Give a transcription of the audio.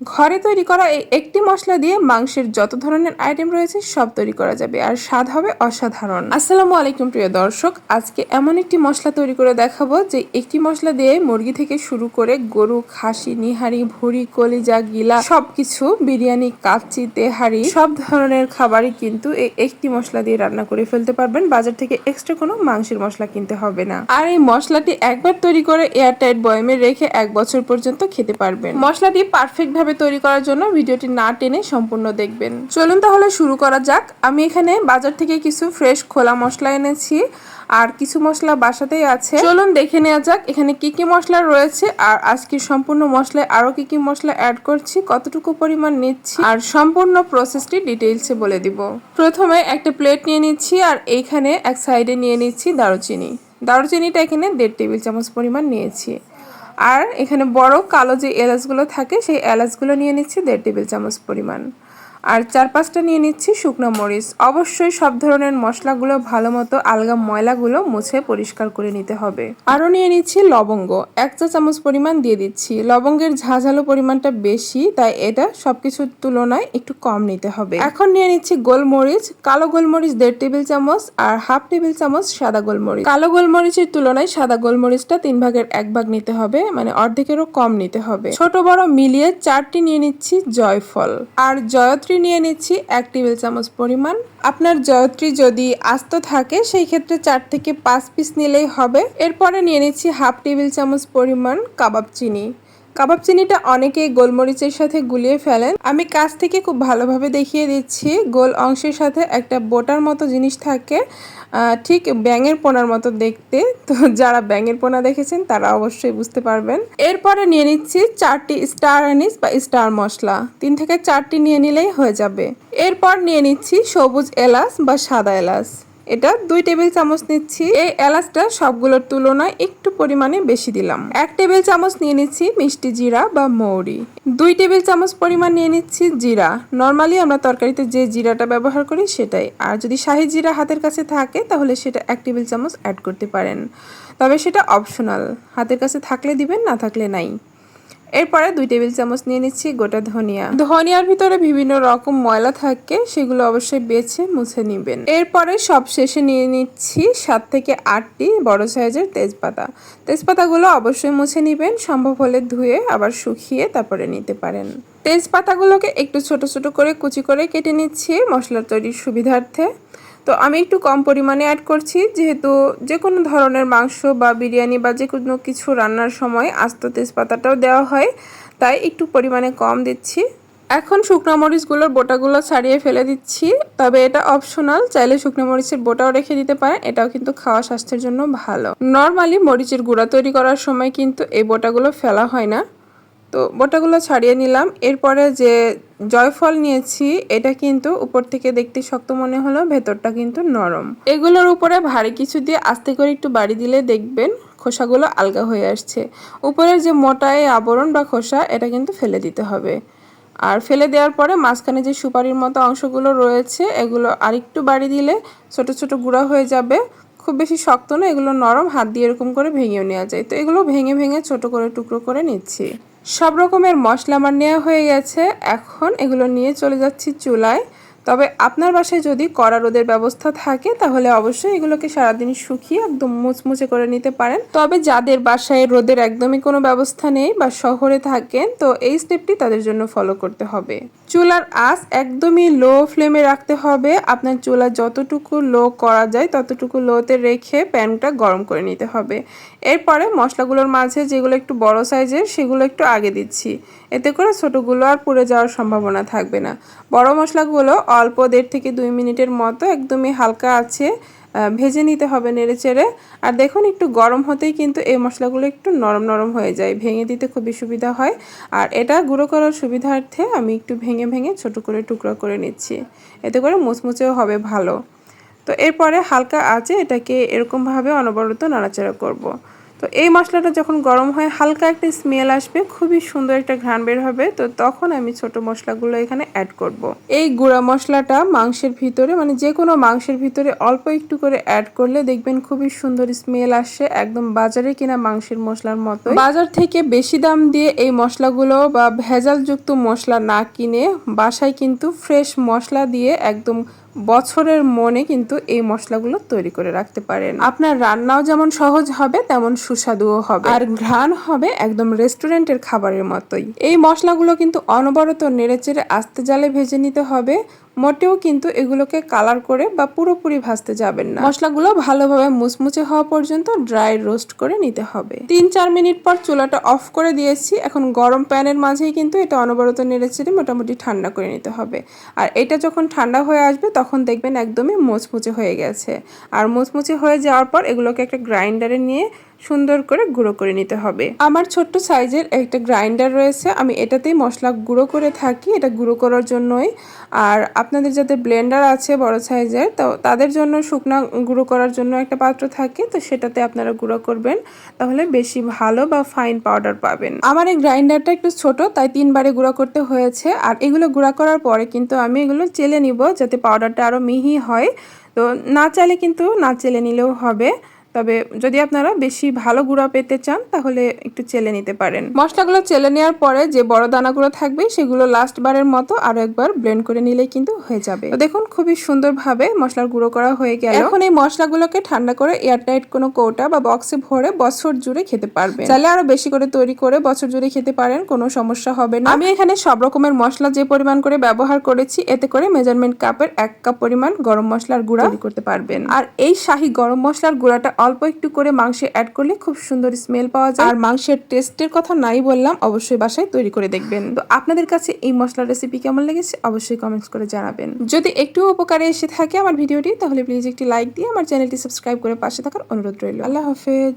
ঘরে তৈরি করা এই একটি মশলা দিয়ে মাংসের যত ধরনের আইটেম রয়েছে সব তৈরি করা যাবে, আর স্বাদ হবে অসাধারণ। আসসালামু আলাইকুম প্রিয় দর্শক, আজকে এমন একটি মশলা তৈরি করে দেখাবো যে একটি মশলা দিয়ে মুরগি থেকে শুরু করে গরু, খাসি, নিহারি, ভুড়ি, কলিজা, গিলা, সবকিছু, বিরিয়ানি, কাচ্চি, তেহারি, সব ধরনের খাবারই কিন্তু এই একটি মশলা দিয়ে রান্না করে ফেলতে পারবেন। বাজার থেকে এক্সট্রা কোনো মাংসের মশলা কিনতে হবে না। আর এই মশলাটি একবার তৈরি করে এয়ারটাইট বয়মে রেখে এক বছর পর্যন্ত খেতে পারবেন। মশলাটি পারফেক্ট ভাবে তৈরি করার জন্য ভিডিওটি না টেনে সম্পূর্ণ দেখবেন। চলুন তাহলে শুরু করা যাক। আমি এখানে বাজার থেকে কিছু ফ্রেশ খোলা মশলা এনেছি। আর কিছু মশলা বাসাতেই আছে। চলুন দেখে নেওয়া যাক এখানে কি কি মশলা রয়েছে। আর আজকে সম্পূর্ণ মশলায় আরও কি কি মশলা অ্যাড করছি, কতটুকু পরিমাণ নিচ্ছি, আর সম্পূর্ণ প্রসেসটি ডিটেইলসে বলে দিব। প্রথমে একটা প্লেট নিয়ে নিচ্ছি, আর এইখানে এক সাইডে নিয়ে নিচ্ছি দারুচিনি। দারুচিনিটা এখানে দেড় টেবিল চামচ পরিমাণ নিয়েছি। আর এখানে বড় কালো যে এলাচগুলো থাকে, সেই এলাচগুলো নিয়ে নিচ্ছি দেড় টেবিল চামচ পরিমাণ। আর চার পাঁচটা নিয়ে নিচ্ছি শুকনো মরিচ। অবশ্যই সব ধরনের মশলাগুলো ভালো মতো আলগা ময়লাগুলো মুছে পরিষ্কার করে নিতে হবে। আরও নিয়ে নিচ্ছি লবঙ্গ। এক চা চামচ পরিমাণ দিয়ে দিচ্ছি। লবঙ্গের ঝাঁঝালো পরিমাণটা বেশি, তাই এটা সবকিছুর তুলনায় একটু কম নিতে হবে। এখন নিয়ে নিচ্ছি গোলমরিচ, কালো গোলমরিচ দেড় টেবিল চামচ আর হাফ টেবিল চামচ সাদা গোলমরিচ। কালো গোলমরিচের তুলনায় সাদা গোলমরিচটা তিন ভাগের এক ভাগ নিতে হবে মানে অর্ধেকেরও কম নিতে হবে। ছোট বড় মিলিয়ে চারটি নিয়ে নিচ্ছি জয়ফল। আর জয়ত্রী নিয়ে নিচ্ছি এক টেবিল চামচ পরিমাণ। আপনার জয়ত্রী যদি আস্ত থাকে, সেই ক্ষেত্রে চার থেকে পাঁচ পিস নিলেই হবে। এরপরে নিয়ে নিচ্ছি হাফ টেবিল চামচ পরিমাণ কাবাব চিনি। কাবাব চিনিটা অনেকেই গোলমরিচের সাথে গুলিয়ে ফেলেন। আমি কাছ থেকে খুব ভালোভাবে দেখিয়ে দিচ্ছি। গোল অংশের সাথে একটা বোটার মতো জিনিস থাকে ঠিক ব্যাঙের পোনার মতো দেখতে। তো যারা ব্যাঙের পোনা দেখেছেন, তারা অবশ্যই বুঝতে পারবেন। এরপরে নিয়ে নিচ্ছি চারটি স্টার আনিস বা স্টার মশলা। তিন থেকে চারটি নিয়ে নিলেই হয়ে যাবে। এরপর নিয়ে নিচ্ছি সবুজ এলাচ বা সাদা এলাচ। এটা দুই টেবিল চামচ নিচ্ছি। এই এলাচটা সবগুলোর তুলনায় একটু পরিমাণে বেশি দিলাম। এক টেবিল চামচ নিয়ে নিচ্ছি মিষ্টি জিরা বা মৌরি। দুই টেবিল চামচ পরিমাণ নিয়ে নিচ্ছি জিরা। নর্মালি আমরা তরকারিতে যে জিরাটা ব্যবহার করি সেটাই। আর যদি শাহি জিরা হাতের কাছে থাকে, তাহলে সেটা এক টেবিল চামচ অ্যাড করতে পারেন। তবে সেটা অপশনাল হাতের কাছে থাকলে দিবেন, না থাকলে নাই। এরপরে দুই টেবিল চামচ নিয়ে নিচ্ছি গোটা ধনিয়া। ধনিয়ার ভিতরে বিভিন্ন রকম ময়লা থাকে, সেগুলো অবশ্যই বেছে মুছে নিবেন। এরপরে সব শেষে নিয়ে নিচ্ছি সাত থেকে আটটি বড় সাইজের তেজপাতা। তেজপাতাগুলো অবশ্যই মুছে নিবেন, সম্ভব হলে ধুয়ে আবার শুকিয়ে তারপরে নিতে পারেন। তেজপাতাগুলোকে একটু ছোট ছোট করে কুচি করে কেটে নিচ্ছি মশলা তৈরির সুবিধার্থে। তো আমি একটু কম পরিমাণে অ্যাড করছি, যেহেতু যে কোনো ধরনের মাংস বা বিরিয়ানি বা যে কোনো কিছু রান্নার সময় আস্ত তেজপাতাটাও দেওয়া হয়, তাই একটু পরিমাণে কম দিচ্ছি। এখন শুকনো মরিচগুলোর বোটাগুলো ছাড়িয়ে ফেলে দিচ্ছি, তবে এটা অপশনাল চাইলে শুকনো মরিচের বোটাও রেখে দিতে পারেন, এটাও কিন্তু খাওয়া স্বাস্থ্যের জন্য ভালো। নর্মালি মরিচের গুঁড়া তৈরি করার সময় কিন্তু এই বোটাগুলো ফেলা হয় না। তো বোটাগুলো ছাড়িয়ে নিলাম। এরপরে যে জয়ফল নিয়েছি, এটা কিন্তু উপর থেকে দেখতে শক্ত মনে হলো, ভেতরটা কিন্তু নরম। এগুলোর উপরে ভারী কিছু দিয়ে আস্তে করে একটু বাড়ি দিলে দেখবেন খোসাগুলো আলগা হয়ে আসছে। উপরের যে মোটা এই আবরণ বা খোসা, এটা কিন্তু ফেলে দিতে হবে। আর ফেলে দেওয়ার পরে মাঝখানে যে সুপারির মতো অংশগুলো রয়েছে, এগুলো আরেকটু বাড়ি দিলে ছোট ছোট গুঁড়া হয়ে যাবে। খুব বেশি শক্ত না, এগুলো নরম, হাত দিয়ে এরকম করে ভেঙেও নেওয়া যায়। তো এগুলো ভেঙে ভেঙে ছোট করে টুকরো করে নিচ্ছি। সব রকমের মশলা আমার নেওয়া হয়ে গেছে। এখন এগুলো নিয়ে চলে যাচ্ছি চুলায়। তবে আপনার বাসায় যদি কড়া রোদের ব্যবস্থা থাকে, তাহলে অবশ্যই এগুলোকে সারাদিন শুকিয়ে একদম মুচমুচে করে নিতে পারেন। তবে যাদের বাসায় রোদের একদমই কোনো ব্যবস্থা নেই বা শহরে থাকেন, তো এই স্টেপটি তাদের জন্য ফলো করতে হবে। চুলার আঁচ একদমই লো ফ্লেমে রাখতে হবে। আপনার চুলা যতটুকু লো করা যায়, ততটুকু লোতে রেখে প্যানটা গরম করে নিতে হবে। এরপরে মশলাগুলোর মাঝে যেগুলো একটু বড় সাইজের, সেগুলো একটু আগে দিচ্ছি। এতে করে ছোটোগুলো আর পুড়ে যাওয়ার সম্ভাবনা থাকবে না। বড় মশলাগুলো অল্প দেড় থেকে দুই মিনিটের মতো একদমই হালকা আছে ভেজে নিতে হবে নেড়ে চেড়ে আর দেখুন, একটু গরম হতেই কিন্তু এই মশলাগুলো একটু নরম নরম হয়ে যায়, ভেঙে দিতে খুবই সুবিধা হয়। আর এটা গুঁড়ো করার সুবিধার্থে আমি একটু ভেঙে ভেঙে ছোট করে টুকরো করে নিচ্ছি, এতে করে মুচমুচেও হবে ভালো। তো এরপরে হালকা আছে, এটাকে এরকমভাবে অনবরত নাড়াচাড়া করব। তো এই মশলাটা যখন গরম হয়, হালকা একটা স্মেল আসবে, খুবই সুন্দর একটা ঘ্রাণ বের হবে তো তখন আমি ছোট মশলাগুলো এখানে অ্যাড করব। এই গুঁড়া মশলাটা মাংসের ভিতরে মানে যে কোনো মাংসের ভিতরে অল্প একটু করে অ্যাড করলে দেখবেন খুবই সুন্দর স্মেল আসে, একদম বাজারে কিনা মাংসের মশলার মতো বাজার থেকে বেশি দাম দিয়ে এই মশলাগুলো বা ভেজালযুক্ত মশলা না কিনে বাসায় কিন্তু ফ্রেশ মশলা দিয়ে একদম বছরের মনে কিন্তু এই মশলাগুলো তৈরি করে রাখতে পারেন। আপনার রান্নাও যেমন সহজ হবে, তেমন সুস্বাদুও হবে। আর ঘ্রাণ হবে একদম রেস্টুরেন্টের খাবারের মতোই। এই মশলাগুলো কিন্তু অনবরত নেড়েচেড়ে আস্তে জালে ভেজে নিতে হবে। মোটেও কিন্তু এগুলোকে কালার করে বা পুরোপুরি ভাজতে যাবেন না। মশলাগুলো ভালোভাবে মুচমুচে হওয়া পর্যন্ত ড্রাই রোস্ট করে নিতে হবে। তিন চার মিনিট পর চুলাটা অফ করে দিয়েছি। এখন গরম প্যানের মাঝেই কিন্তু এটা অনবরত নেড়েচেড়ে মোটামুটি ঠান্ডা করে নিতে হবে। আর এটা যখন ঠান্ডা হয়ে আসবে তখন দেখবেন একদমই মুচমুচে হয়ে গেছে। আর মুচমুচে হয়ে যাওয়ার পর এগুলোকে একটা গ্রাইন্ডারে নিয়ে সুন্দর করে গুঁড়ো করে নিতে হবে। আমার ছোট্ট সাইজের একটা গ্রাইন্ডার রয়েছে, আমি এটাতেই মশলা গুঁড়ো করে থাকি, এটা গুঁড়ো করার জন্যই। আর আপনাদের যাদের ব্লেন্ডার আছে বড় সাইজের, তো তাদের জন্য শুকনা গুঁড়ো করার জন্য একটা পাত্র থাকে, তো সেটাতে আপনারা গুঁড়ো করবেন, তাহলে বেশি ভালো বা ফাইন পাউডার পাবেন। আমার এই গ্রাইন্ডারটা একটু ছোট, তাই তিনবারে গুঁড়ো করতে হয়েছে, আর এগুলো গুঁড়া করার পরে কিন্তু আমি এগুলো চেলে নিব, যাতে পাউডারটা আরও মিহি হয়। তো না চাইলে কিন্তু না চেলে নিলেও হবে। তবে যদি আপনারা বেশি ভালো গুঁড়া পেতে চান, তাহলে একটু চেলে নিতে পারেন। মশলাগুলো চেলে নেওয়ার পরে যে বড় দানাগুলো থাকবে, সেগুলো লাস্ট বারের মতো আরও একবার ব্লেন্ড করে নিলেই কিন্তু হয়ে যাবে। তো দেখুন, খুবই সুন্দরভাবে মশলার গুঁড়ো করা হয়ে গেল। এখন এই মশলাগুলোকে ঠান্ডা করে এয়ারটাইট কোনো কৌটা বা বক্সে ভরে বছর জুড়ে খেতে পারবেন। চাইলে আরও বেশি করে তৈরি করে বছর জুড়ে খেতে পারেন, কোনো সমস্যা হবে না। আমি এখানে সব রকমের মশলা যে পরিমাণ করে ব্যবহার করেছি, এতে করে মেজারমেন্ট কাপের এক কাপ পরিমাণ গরম মশলার গুঁড়া করতে পারবেন। আর এই শাহী গরম মশলার গুঁড়াটা অল্প একটু করে মাংসে অ্যাড করলে খুব সুন্দর স্মেল পাওয়া যায়। আর মাংসের টেস্টের কথা নাই বললাম, অবশ্যই বাসায় তৈরি করে দেখবেন। তো আপনাদের কাছে এই মশলার রেসিপি কেমন লেগেছে অবশ্যই কমেন্টস করে জানাবেন। যদি একটু উপকারে এসে থাকে আমার ভিডিওটি, তাহলে প্লিজ একটি লাইক দিয়ে আমার চ্যানেলটি সাবস্ক্রাইব করে পাশে থাকার অনুরোধ রইল। আল্লাহ হাফেজ।